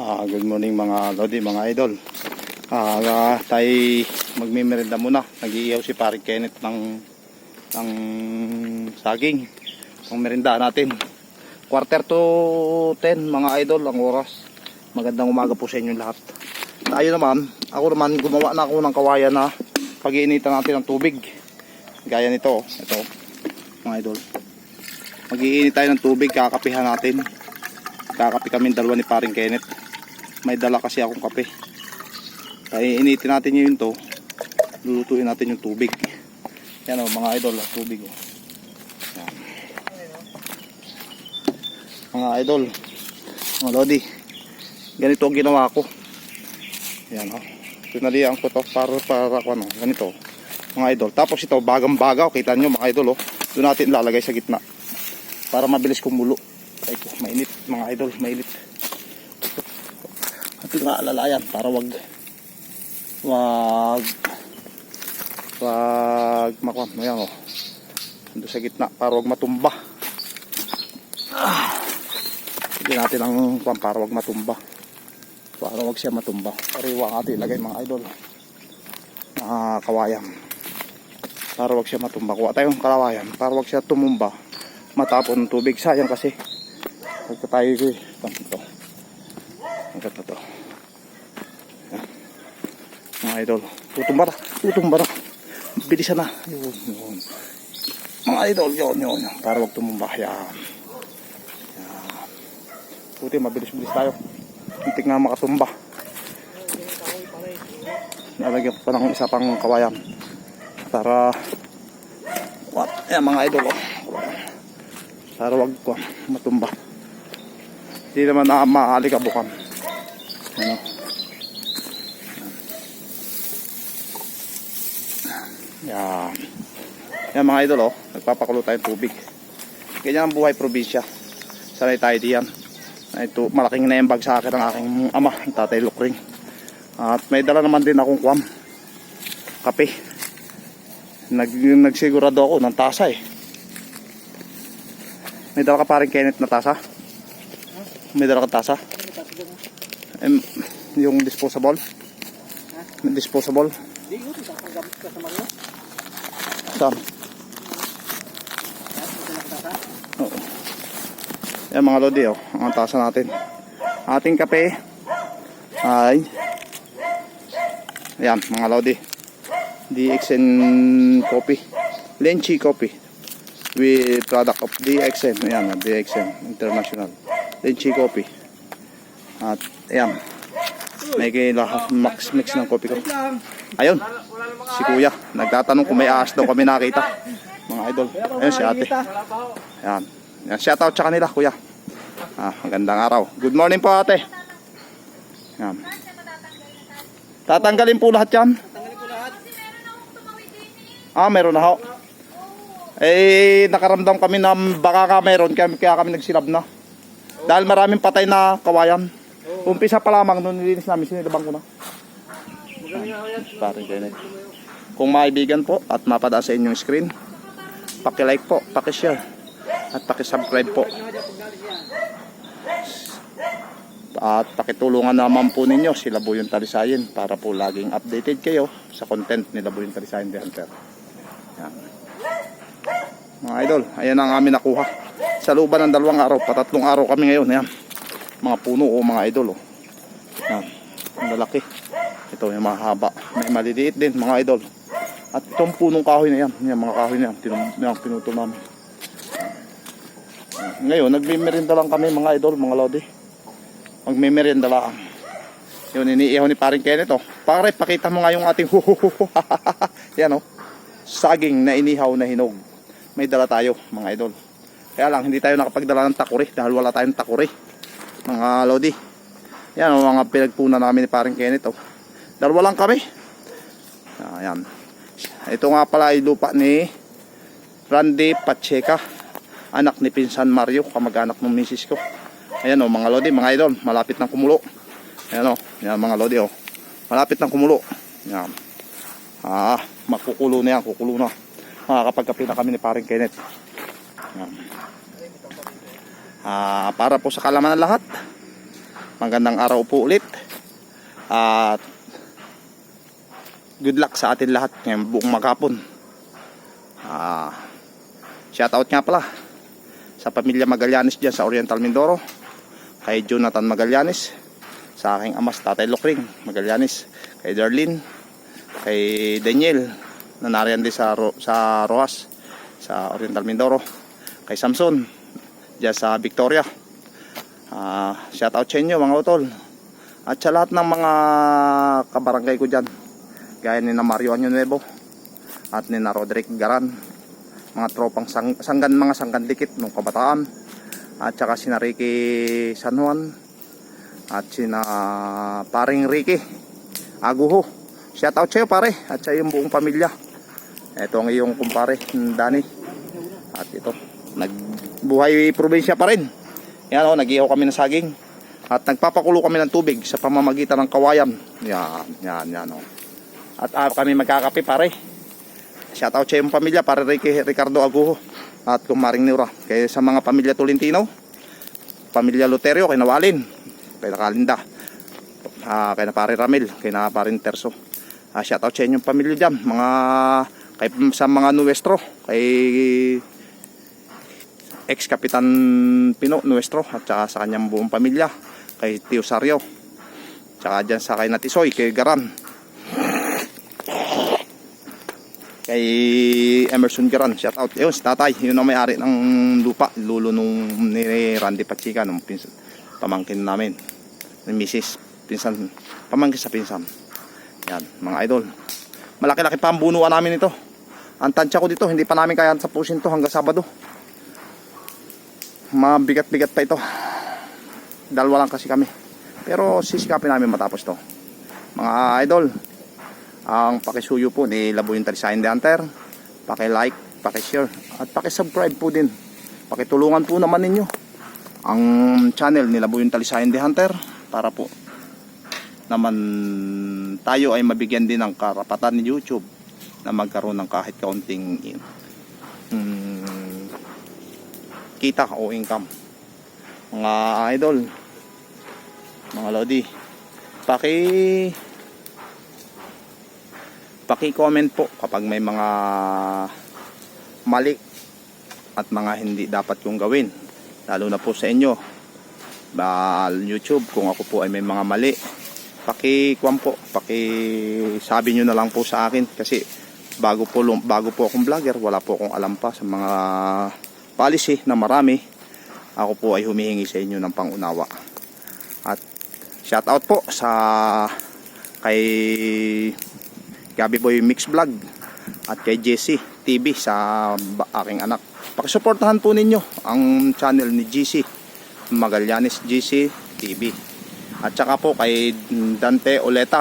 Ah, good morning mga lodi, mga idol. Ah, uh, tayo magmimerenda muna. Nag-iiyaw si Paring Kenneth ng ng saging. Ang merenda natin. Quarter to 10 mga idol ang oras. Magandang umaga po sa inyo lahat. Tayo naman, ako naman gumawa na ako ng kawayan na pag-iinitan natin ng tubig. Gaya nito, ito, mga idol. Mag-iinit tayo ng tubig, kakapihan natin. Kakapi kami dalawa ni Paring Kenneth. May dala kasi akong kape. Kaya initin natin yun to. Lulutuin natin yung tubig. Yan o mga idol, ang tubig o. Yan. Mga idol, mga lodi. Ganito ang ginawa ko. Yan o. Pinalihan ko to para para ano, ganito. Mga idol. Tapos ito, bagang-baga. Kita nyo mga idol o. Doon natin lalagay sa gitna. Para mabilis kumulo. Ay mainit mga idol, mainit. At naalalayan para wag wag wag makuha mo yan oh. Doon sa gitna para wag matumba. Ah. Hindi natin ang kwan para wag matumba. Para wag siya matumba. Pariwa natin ilagay mga idol. Mga kawayan. Para wag siya matumba. Kuha tayong kawayan para wag siya tumumba. Matapon tubig. Sayang kasi. Pagka tayo eh. Ito. Ang ganda to. Yan. Mga idol. Tutumba na. Tutumba na. Bilisan na. Yun, yun. Mga idol. Yun, yun. yun. Para wag tumumba. Yan. Yan. Buti mabilis-bilis tayo. Hintik nga makatumba. Nalagyan ko pa ng isa pang kawayan. Para what? Yan mga idol. Oh. Para wag ko matumba. Hindi naman na maaali-kabukan. Ano? Yan. Yan mga idol oh. Nagpapakulo tayong tubig. Ganyan ang buhay probinsya. Sanay tayo diyan. Ito, malaking naimbag sa akin ng aking ama, tatay Lukring. At may dala naman din akong kwam. Kape. Nag, nagsigurado ako ng tasa eh. May dala ka paring Kenneth na tasa? May dala ka tasa? Em, yung disposable? May disposable? Di ang gamit ka sa Mario. Saan? Oo. Yan mga lodi oh, ang tasa natin. Ating kape ay Ayan mga lodi. DXN coffee. Lenchi coffee. With product of DXN. Ayan, DXN International. Lenchi coffee. At ayan. May kailangan max mix ng coffee ko. Ayun. Si kuya. Nagtatanong kung may ahas daw kami nakita. Mga idol. Ayun si ate. Ayan. Yan, shout out sa kanila, kuya. Ah, magandang araw. Good morning po, ate. Yan. Tatanggalin po lahat yan. Ah, meron na ho. Eh, nakaramdam kami na baka ka meron, kaya, kaya kami nagsilab na. Dahil maraming patay na kawayan. Umpisa pa lamang nung nilinis namin, sinilabang ko na. Parang ganyan. Kung maibigan po at mapadaan sa inyong screen, paki-like po, paki-share, at paki-subscribe po. At pakitulungan naman po ninyo si Labuyon Talisayin para po laging updated kayo sa content ni Labuyon Talisayin The Hunter. Yan. Mga idol, ayan ang amin nakuha. Sa looban ng dalawang araw, patatlong araw kami ngayon. Yan. Mga puno o mga idol. Oh. Yan. Ang lalaki. Ito yung mga haba. May maliliit din mga idol. At itong punong kahoy na yan. Yan mga kahoy na yan. Tinum, yan pinutol namin. Ngayon, nagmimerinda lang kami mga idol, mga lodi. Magmimerinda lang. Yun, iniihaw ni paring Kenneth oh. Pare, pakita mo nga yung ating yan oh. Saging na inihaw na hinog. May dala tayo mga idol. Kaya lang, hindi tayo nakapagdala ng takuri dahil wala tayong takuri. Mga lodi. Yan oh, mga pinagpuna namin ni paring Kenneth oh. Dalawa lang kami. Ayan. Ito nga pala ay lupa ni Randy Pacheca. Anak ni Pinsan Mario, kamag-anak ng misis ko. Ayan o, mga lodi, mga idol, malapit ng kumulo. Ayan o, yan mga lodi o. Malapit ng kumulo. Yan. Ah, makukulo na yan, kukulo na. Makakapagkapi na kami ni paring Kenneth. Yan. Ah, para po sa kalaman ng lahat. Magandang araw po ulit. At good luck sa atin lahat ngayong buong maghapon. Ah, shout out nga pala sa pamilya Magallanes dyan sa Oriental Mindoro. Kay Jonathan Magallanes. Sa aking amas Tatay Lokring Magallanes. Kay Darlene. Kay Daniel na nariyan din sa, Ro- sa Roas sa Oriental Mindoro. Kay Samson dyan sa Victoria. Ah, shout out sa inyo mga utol. At sa lahat ng mga kabarangay ko dyan. Gaya ni na Mario Anyo Nuevo at ni na Roderick Garan. Mga tropang sang, sanggan, mga sanggan dikit nung kabataan. At saka si na Ricky San Juan. At si na paring Ricky Aguho. Shout out sa iyo pare at sa iyong buong pamilya. Ito ang iyong kumpare, Dani. At ito, nagbuhay probinsya pa rin. Yan o, nag-ihaw kami ng saging. At nagpapakulo kami ng tubig sa pamamagitan ng kawayan. Yan, yan, yan o. At ah, kami magkakape pare. Shout out sa iyong pamilya, pare Ricky, Ricardo Aguho. At kumaring Neura. Kaya sa mga pamilya Tolentino, pamilya Loterio, kay Nawalin, kay Nakalinda, ah, kay na pare Ramil, kay na pare Terso. Ah, shout out sa inyong pamilya dyan, mga kay sa mga nuestro, kay ex-kapitan Pino Nuestro at saka sa kanyang buong pamilya kay Tio Sario. Tsaka dyan sa kay Natisoy kay Garan. Kay Emerson Garan shout out. Yun si tatay yun ang may-ari ng lupa lulo nung ni Randy Pachica nung pinsan, pamangkin namin. Ni Mrs. pinsan pamangkin sa pinsan. Yan mga idol. Malaki-laki pa ang bunuan namin ito. Ang tansya ko dito hindi pa namin kaya sa pusin to hanggang Sabado mabigat-bigat pa ito. Dalawa lang kasi kami. Pero sisikapin namin matapos to. Mga idol ang pakisuyo po ni Labo yung Talisayan de Hunter. Paki-like, paki-share at paki-subscribe po din. Pakitulungan po naman ninyo ang channel ni Labo yung Talisayan de Hunter para po naman tayo ay mabigyan din ng karapatan ni YouTube na magkaroon ng kahit kaunting mm, kita o income. Mga idol mga lodi paki paki comment po kapag may mga mali at mga hindi dapat kong gawin. Lalo na po sa inyo ba YouTube kung ako po ay may mga mali paki kuwan po paki sabi nyo na lang po sa akin. Kasi bago po bago po akong vlogger wala po akong alam pa sa mga policy na marami ako po ay humihingi sa inyo ng pangunawa. At shout out po sa kay Gabi Boy Mix Vlog at kay Jesse TV sa aking anak. Pakisuportahan po ninyo ang channel ni GC Magallanes GC TV at saka po kay Dante Oleta.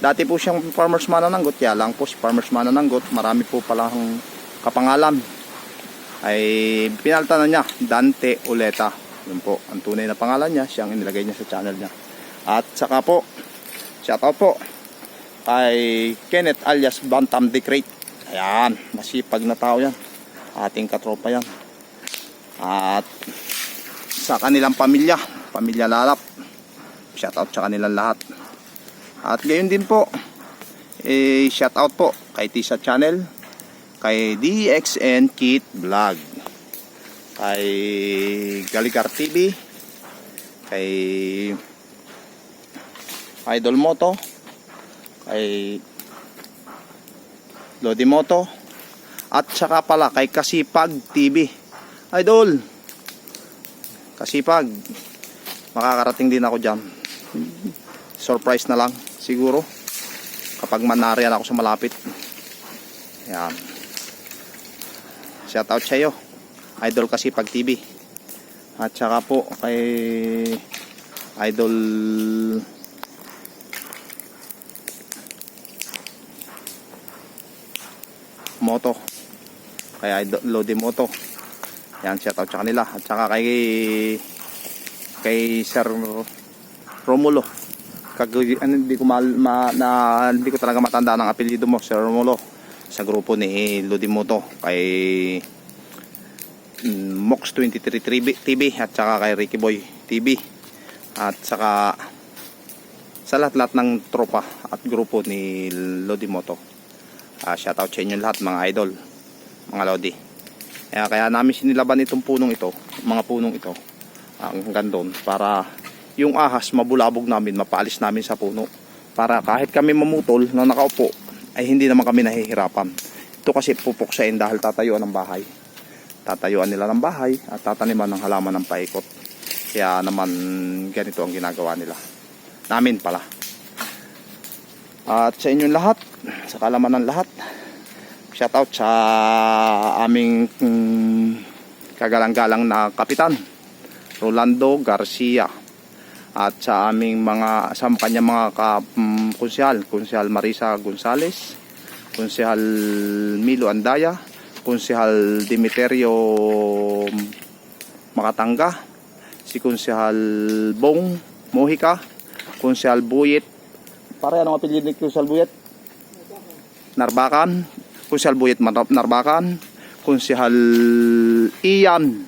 Dati po siyang farmers manananggot kaya lang po si farmers manananggot marami po palang kapangalan ay pinalta na niya Dante Oleta. Yun po ang tunay na pangalan niya siyang inilagay niya sa channel niya. At saka po shoutout po kay Kenneth alias Bantam the ayan masipag na tao yan. Ating katropa yan. At sa kanilang pamilya pamilya lalap. Shoutout sa kanilang lahat. At gayon din po eh, shoutout po kay Tisa Channel kay DXN Kit Vlog kay Galigar TV kay Idol Moto kay Lodi Moto at saka pala kay Kasipag TV Idol Kasipag makakarating din ako dyan. Surprise na lang siguro kapag manarian ako sa malapit. Yan shout out sa iyo idol kasi pag TV at saka po kay idol moto. Kay idol Lodi Moto. Yan shout out sa kanila. At saka kay kay Sir Romulo. Kag ano, hindi ko mal, ma, na, hindi ko talaga matanda ng apelyido mo Sir Romulo sa grupo ni Lodimoto kay mm, Mox 23 TV at saka kay Ricky Boy TV At saka sa lahat-lahat ng tropa at grupo ni Lodi Moto. Ah, shoutout sa inyo lahat mga idol, mga Lodi. Kaya, kaya namin sinilaban itong punong ito, mga punong ito, ang hanggang doon, para yung ahas mabulabog namin, mapaalis namin sa puno. Para kahit kami mamutol na nakaupo, ay hindi naman kami nahihirapan. Ito kasi pupuksain dahil tatayuan ng bahay. Tatayuan nila ng bahay at tataniman ng halaman ng paikot. Kaya naman ganito ang ginagawa nila. Namin pala. At sa inyong lahat, sa kalaman ng lahat, shoutout sa aming mm, kagalang-galang na kapitan, Rolando Garcia. At sa aming mga, sa kanyang mga ka, konsyal, konsyal Marisa Gonzales, konsyal Milo Andaya, konsyal Dimiterio Makatanga, si konsyal Bong Mojica, konsyal Buyit, pare ano apelyido ni konsyal Buyit? Narbakan, konsyal Buyit Mar- Narbakan, konsyal Ian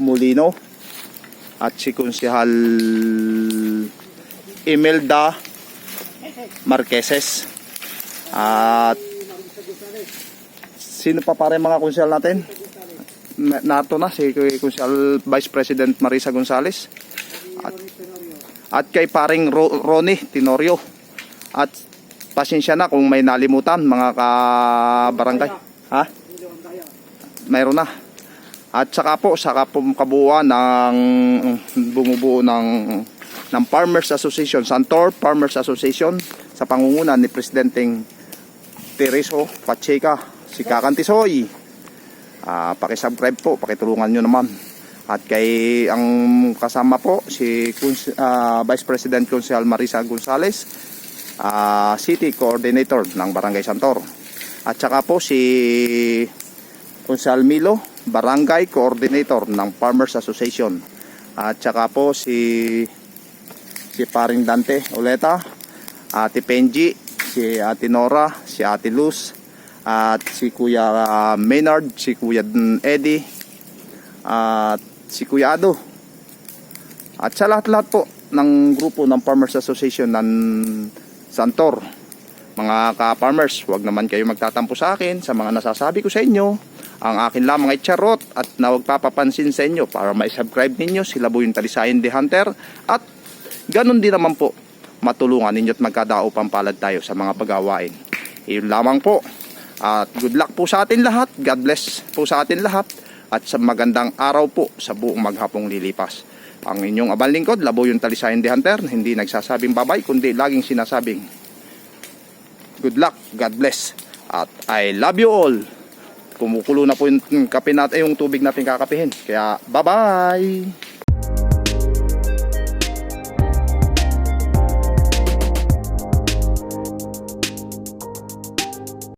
Molino, at si konsyal Imelda Marqueses. At sino pa pare mga konsyal natin? Na- Nato na si konsyal Vice President Marisa Gonzales. At, at kay paring Ro- Ronnie Tenorio. At pasensya na kung may nalimutan mga ka-barangay. Ha? Mayroon na. At saka po, saka po kabuuan ng bumubuo ng ng Farmers Association, Santor Farmers Association sa pangunguna ni Presidenteng Tereso Pacheca, si Kakantisoy. Ah, paki-subscribe po, pakitulungan nyo naman. At kay ang kasama po si ah, Vice President Consel Marisa Gonzales, ah, City Coordinator ng Barangay Santor. At saka po si Consel Milo, Barangay Coordinator ng Farmers Association. At saka po si si Paring Dante Oleta, Ate Penji, si Ate Nora, si Ate Luz, at si Kuya ah, Maynard, si Kuya Eddie, at si Kuya Ado. At sa lahat-lahat po ng grupo ng Farmers Association ng Santor. Mga ka-farmers, huwag naman kayo magtatampo sa akin sa mga nasasabi ko sa inyo. Ang akin lamang ay charot at na huwag papapansin sa inyo para ma-subscribe ninyo sila yung Talisayan the Hunter at ganun din naman po matulungan ninyo at magkadao pampalad tayo sa mga pagawain. Lamang po. At good luck po sa atin lahat. God bless po sa atin lahat. At sa magandang araw po sa buong maghapong lilipas. Ang inyong abal lingkod, labo yung Talisayan the Hunter, hindi nagsasabing babay, kundi laging sinasabing good luck, God bless. At I love you all. Kumukulo na po yung kape natin, yung tubig natin kakapihin. Kaya bye-bye!